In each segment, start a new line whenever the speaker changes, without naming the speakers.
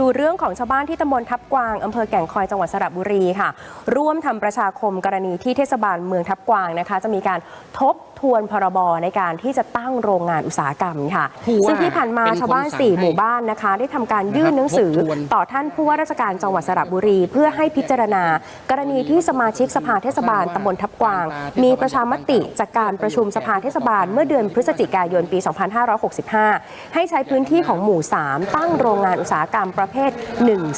ดูเรื่องของชาวบ้านที่ตำบลทับกวางอำเภอแก่งคอยจังหวัดสระบุรีค่ะ ร่วมทำประชาคมกรณีที่เทศบาลเมืองทับกวางนะคะ จะมีการทบทวนพรบในการที่จะตั้งโรงงานอุตสาหกรรมค่ะ
ผู้ว่า
ซึ่งที่ผ่านมา
เป็นคน
ชาวบ้าน
สั่ง
สี่
ให้
หมู่บ้านนะคะ ได้ทำการยื่นหนังสือ
ทบทวน
ต่อท่านผู้ว่าราชการจังหวัดสระบุรี เพื่อให้พิจารณา กรณีที่สมาชิกสภาเทศบาลตำบลทับกวาง มีประชามติจากการประชุมสภาเทศบาลเมื่อเดือนพฤศจิกายนปี 2565 ให้ใช้พื้นที่ของหมู่ 3 ตั้งโรงงานอุตสาหกรรมประเภท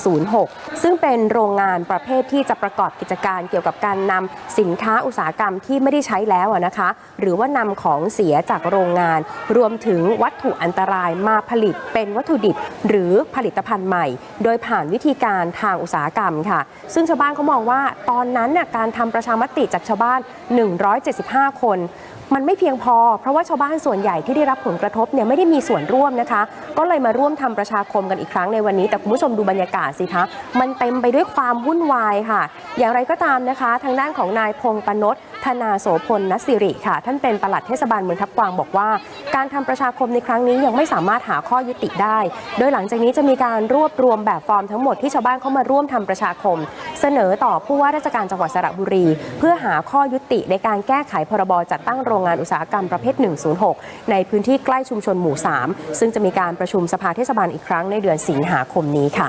106 ซึ่งเป็นโรงงานประเภทที่จะประกอบกิจการเกี่ยวกับการนำสินค้าอุตสาหกรรมที่ไม่ได้ใช้แล้วนะคะ หรือว่านำของเสียจากโรงงาน รวมถึงวัตถุอันตรายมาผลิตเป็นวัตถุดิบ หรือผลิตภัณฑ์ใหม่ โดยผ่านวิธีการทางอุตสาหกรรมค่ะ ซึ่งชาวบ้านเขามองว่าตอนนั้นน่ะการทำประชามติจากชาวบ้าน 175 คนมันไม่เพียงพอ เพราะว่าชาวบ้านส่วนใหญ่ที่ได้รับผลกระทบเนี่ยไม่ได้มีส่วนร่วมนะคะ ก็เลยมาร่วมทำประชาคมกันอีกครั้งในวันนี้แต่คุณผู้ชมดูบรรยากาศสิคะมันเต็มไปด้วยความวุ่นวายค่ะ อย่างไรก็ตามนะคะ ทางด้านของนายพงปนศธนาโสพลนสิริค่ะ ท่านเป็นปลัดเทศบาลเมืองทับกวางบอกว่า การทำประชาคมในครั้งนี้ยังไม่สามารถหาข้อยุติได้ โดยหลังจากนี้จะมีการรวบรวมแบบฟอร์มทั้งหมดที่ชาวบ้านเข้ามาร่วมทำประชาคม เสนอต่อผู้ว่าราชการจังหวัดสระบุรี เพื่อหาข้อยุติในการแก้ไขพรบจัดตั้งโรงงานอุตสาหกรรมประเภท 106 ในพื้นที่ใกล้ชุมชนหมู่ 3 ซึ่งจะมีการประชุมสภาเทศบาลอีกครั้งในเดือนสิงหาคมมนี้ค่ะ